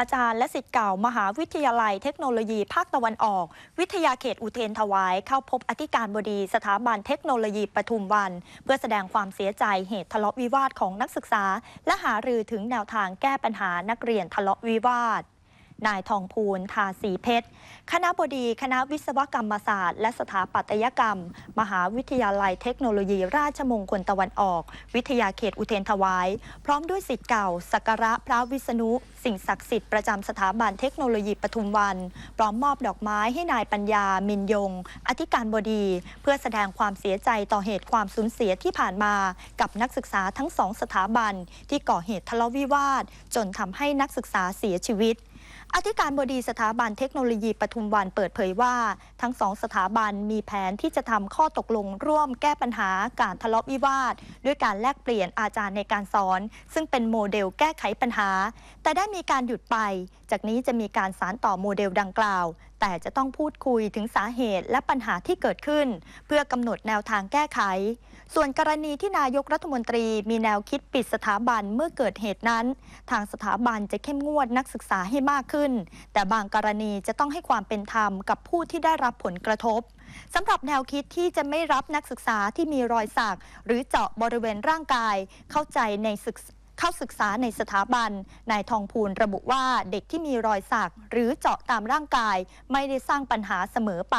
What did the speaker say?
อาจารย์และสิทธิ์เก่ามหาวิทยาลัยเทคโนโลยีภาคตะวันออก วิทยาเขตอุเทนถวาย เข้าพบอธิการบดีสถาบันเทคโนโลยีปทุมวัน เพื่อแสดงความเสียใจเหตุทะเลาะวิวาทของนักศึกษา และหารือถึงแนวทางแก้ปัญหานักเรียนทะเลาะวิวาท นายทองพูนทาสีเพชร คณะบดีคณะวิศวกรรมศาสตร์ และสถาปัตยกรรม มหาวิทยาลัยเทคโนโลยี ราชมงคลตะวันออก วิทยาเขตอุเทนถวาย พร้อมด้วยสิทธิ์เก่า สักการะพระวิษณุ สิ่งศักดิ์สิทธิ์ประจำสถาบันเทคโนโลยีปทุมวัน พร้อมมอบดอกไม้ให้นายปัญญา มินยง อธิการบดี เพื่อแสดงความเสียใจต่อเหตุความสูญเสียที่ผ่านมา กับนักศึกษาทั้งสองสถาบัน ที่ก่อเหตุทะเลาะวิวาท จนทำให้นักศึกษาเสียชีวิต อธิการบดีสถาบันเทคโนโลยีปทุมวันเปิดเผยว่า ทั้งสองสถาบันมีแผนที่จะทำข้อตกลงร่วมแก้ปัญหาการทะเลาะวิวาท ด้วยการแลกเปลี่ยนอาจารย์ในการสอน ซึ่งเป็นโมเดลแก้ไขปัญหา แต่ได้มีการหยุดไป จากนี้จะมีการสานต่อโมเดลดังกล่าว แต่จะต้องพูดคุยถึงสาเหตุและปัญหาที่เกิดขึ้น เพื่อกำหนดแนวทางแก้ไข ส่วนกรณีที่นายกรัฐมนตรีมีแนวคิดปิดสถาบันเมื่อเกิดเหตุนั้น ทางสถาบันจะเข้มงวดนักศึกษาให้มากขึ้น แต่บางกรณีจะต้องให้ความเป็นธรรมกับผู้ที่ได้รับผลกระทบสำหรับแนวคิดที่จะไม่รับนักศึกษาที่มีรอยสัก หรือเจาะบริเวณร่างกายเข้าใจในศึกษ เข้าศึกษาในสถาบัน นายทองพูลระบุว่าเด็กที่มีรอยสักหรือเจาะตามร่างกาย ไม่ได้สร้างปัญหาเสมอไป